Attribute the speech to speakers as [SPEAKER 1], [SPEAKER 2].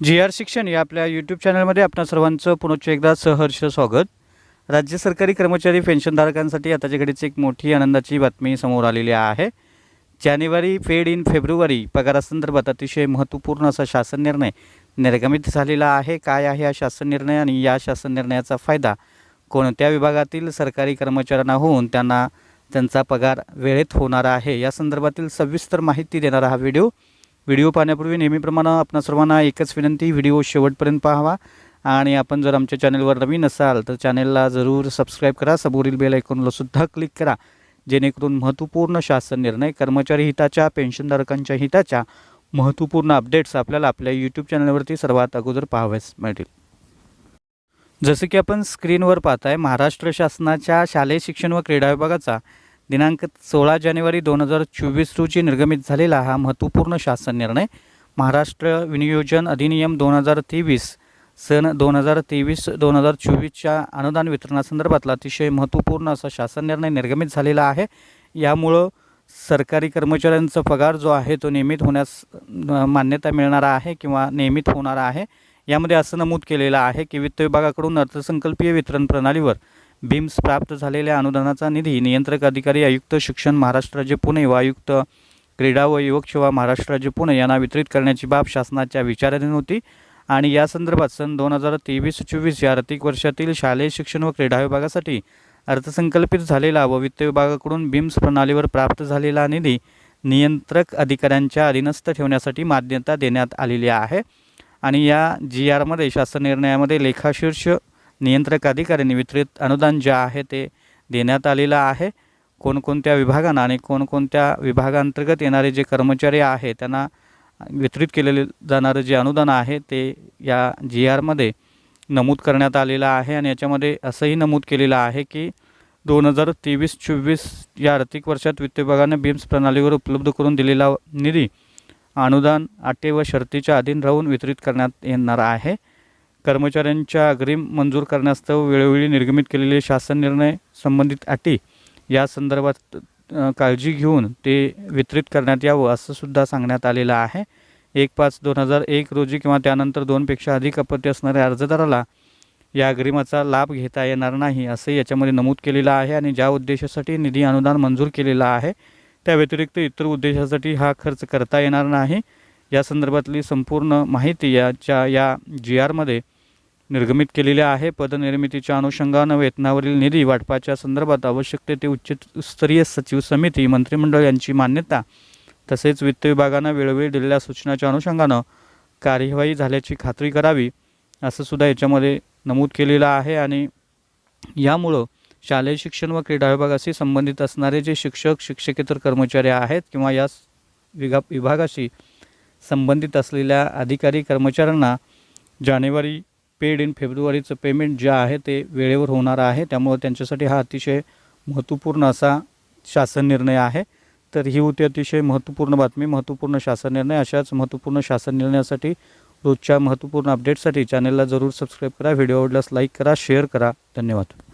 [SPEAKER 1] जी R शिक्षण या आपल्या यूट्यूब चॅनलमध्ये आपणा सर्वांचं पुनश्च एकदा सहर्ष स्वागत. राज्य सरकारी कर्मचारी पेन्शनधारकांसाठी आताच्या घडीच एक मोठी आनंदाची बातमी समोर आलेली आहे. जानेवारी फेड इन फेब्रुवारी पगारासंदर्भात अतिशय महत्त्वपूर्ण असा शासन निर्णय निर्गमित झालेला आहे. काय आहे हा शासन निर्णय आणि या शासन निर्णयाचा फायदा? कोणत्या विभागातील सरकारी कर्मचाऱ्यांना होऊन त्यांना त्यांचा पगार वेळेत होणार आहे? या संदर्भातील सविस्तर माहिती देणारा हा व्हिडिओ व्हिडिओ पाहण्यापूर्वी नेहमीप्रमाणे आपणा सर्वांना एकच विनंती व्हिडिओ शेवटपर्यंत पाहावा. आणि आपण जर आमच्या चॅनलवर नवीन असाल तर चॅनलला जरूर सबस्क्राईब करा. समोरील बेल ऐकूनला सुद्धा क्लिक करा. जेणेकरून महत्त्वपूर्ण शासन निर्णय कर्मचारी हिताच्या पेन्शनधारकांच्या हिताच्या महत्त्वपूर्ण अपडेट्स आपल्याला आपल्या यूट्यूब चॅनलवरती सर्वात अगोदर पाहाव्यास मिळतील. जसं की आपण स्क्रीनवर पाहताय महाराष्ट्र शासनाच्या शालेय शिक्षण व क्रीडा विभागाचा दिनांक सोळा जानेवारी दोन हजार चोवीस रोजी निर्गमित झालेला हा महत्त्वपूर्ण शासन निर्णय महाराष्ट्र विनियोजन अधिनियम दोन हजार तेवीस सन दोन हजार तेवीस दोन हजार चोवीसच्या अनुदान वितरणासंदर्भातला अतिशय महत्त्वपूर्ण असा शासन निर्णय निर्गमित झालेला आहे. यामुळं सरकारी कर्मचाऱ्यांचा पगार जो आहे तो नियमित होण्यास मान्यता मिळणारा आहे किंवा नियमित होणारा आहे. यामध्ये असं नमूद केलेलं आहे की वित्त विभागाकडून अर्थसंकल्पीय वितरण प्रणालीवर बीम्स प्राप्त झालेल्या अनुदानाचा निधी नियंत्रक अधिकारी आयुक्त शिक्षण महाराष्ट्र राज्य पुणे व आयुक्त क्रीडा व युवक सेवा महाराष्ट्र राज्य पुणे यांना वितरित करण्याची बाब शासनाच्या विचाराधीन होती आणि या संदर्भात सन दोन हजार तेवीस चोवीस या आर्थिक वर्षातील शालेय शिक्षण व क्रीडा विभागासाठी अर्थसंकल्पित झालेला व वित्त विभागाकडून बीम्स प्रणालीवर प्राप्त झालेला निधी नियंत्रक अधिकाऱ्यांच्या अधीनस्थ ठेवण्यासाठी मान्यता देण्यात आलेली आहे. आणि या जी आरमध्ये शासन निर्णयामध्ये लेखाशीर्ष नियंत्रक अधिकाऱ्यांनी वितरित अनुदान जे आहे ते देण्यात आलेलं आहे. कोणकोणत्या विभागांना आणि कोणकोणत्या विभागांतर्गत येणारे जे कर्मचारी आहे त्यांना वितरित केलेले जाणारं जे अनुदान आहे ते या जी आरमध्ये नमूद करण्यात आलेलं आहे आणि याच्यामध्ये असंही नमूद केलेलं आहे की दोन हजार तेवीस चोवीस या आर्थिक वर्षात वित्त विभागाने बीम्स प्रणालीवर उपलब्ध करून दिलेला निधी अनुदान अटे व शर्तीच्या अधीन राहून वितरित करण्यात येणार आहे. कर्मचाऱ्यांच्या अग्रिम मंजूर करण्यास्तव वेळोवेळी निर्गमित केलेले शासन निर्णय संबंधित अटी या संदर्भात काळजी घेऊन ते वितरित करण्यात यावं असं सुद्धा सांगण्यात आलेलं आहे. एक पाच दोन हजार एक रोजी किंवा त्यानंतर दोनपेक्षा अधिक अपत्य असणाऱ्या अर्जदाराला या अग्रिमाचा लाभ घेता येणार नाही असं याच्यामध्ये नमूद केलेलं आहे आणि ज्या उद्देशासाठी निधी अनुदान मंजूर केलेला आहे त्या व्यतिरिक्त इतर उद्देशासाठी हा खर्च करता येणार नाही. या संदर्भातली संपूर्ण माहिती याच्या या जी आरमध्ये निर्गमित केलेले आहे. पदनिर्मितीच्या अनुषंगानं वेतनावरील निधी वाटपाच्या संदर्भात आवश्यक ते ते उच्चस्तरीय सचिव समिती मंत्रिमंडळ यांची मान्यता तसेच वित्त विभागानं वेळोवेळी दिलेल्या सूचनाच्या अनुषंगानं कार्यवाही झाल्याची खात्री करावी असं सुद्धा याच्यामध्ये नमूद केलेलं आहे. आणि यामुळं शालेय शिक्षण व क्रीडा विभागाशी संबंधित असणारे जे शिक्षक शिक्षकेतर कर्मचारी आहेत किंवा या विगा विभागाशी संबंधित असलेल्या अधिकारी कर्मचाऱ्यांना जानेवारी पेड इन फेब्रुवारीचं पेमेंट जे आहे ते वेळेवर होणार आहे. त्यामुळे त्यांच्यासाठी हा अतिशय महत्त्वपूर्ण असा शासन निर्णय आहे. तर ही होती अतिशय महत्त्वपूर्ण बातमी. महत्त्वपूर्ण शासन निर्णय. अशाच महत्त्वपूर्ण शासन निर्णयासाठी रोजच्या महत्त्वपूर्ण अपडेटसाठी चॅनलला जरूर सबस्क्राईब करा. व्हिडिओ आवडल्यास लाईक करा शेअर करा. धन्यवाद.